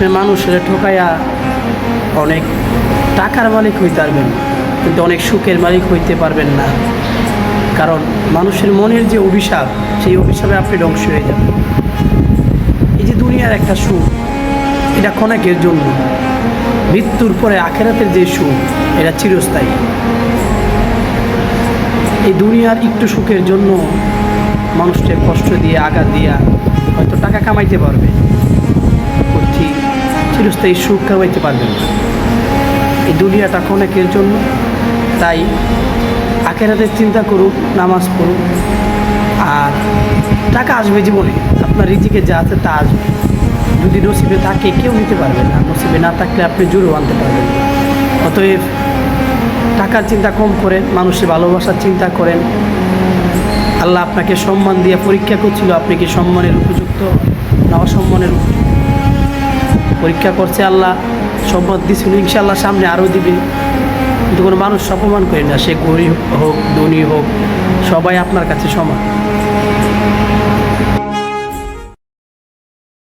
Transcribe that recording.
আপনি মানুষের ঠকাইয়া অনেক টাকার মালিক হইতে পারবেন, কিন্তু অনেক সুখের মালিক হইতে পারবেন না। কারণ মানুষের মনের যে অভিশাপ, সেই অভিশাপে আপনি ধ্বংস হয়ে যাবেন। এই যে দুনিয়ার একটা সুখ, এটা ক্ষণেকের জন্য। মৃত্যুর পরে আখেরাতের যে সুখ, এটা চিরস্থায়ী। এই দুনিয়ার একটু সুখের জন্য মানুষকে কষ্ট দিয়ে, আঘাত দিয়া হয়তো টাকা কামাইতে পারবে। চিরস্থায়ী সুখ কামাইতে পারবে না। এই দুনিয়াটা ক্ষণেকের জন্য। তাই আখেরাতের চিন্তা করুক, নামাজ পড়ুক, আর টাকা আসবে জীবনে। আপনার রিজিকে যা আছে তা আসবে। যদি নসিবে থাকে, কেউ নিতে পারবে না। নসিবে না থাকলে আপনি জোরও আনতে পারবেন অতএব টাকার চিন্তা কম করেন, মানুষের ভালোবাসার চিন্তা করেন। আল্লাহ আপনাকে সম্মান দিয়ে পরীক্ষা করছিল, আপনি কি সম্মানের উপযুক্ত না অসম্মানের উপযুক্ত? পরীক্ষা করছে, আল্লাহ সম্পদ দিছিল ইনশাল্লাহ সামনে আরও দিবে। কিন্তু কোনো মানুষ অপমান করে না, সে গরিব হোক, ধনী হোক, সবাই আপনার কাছে সমান।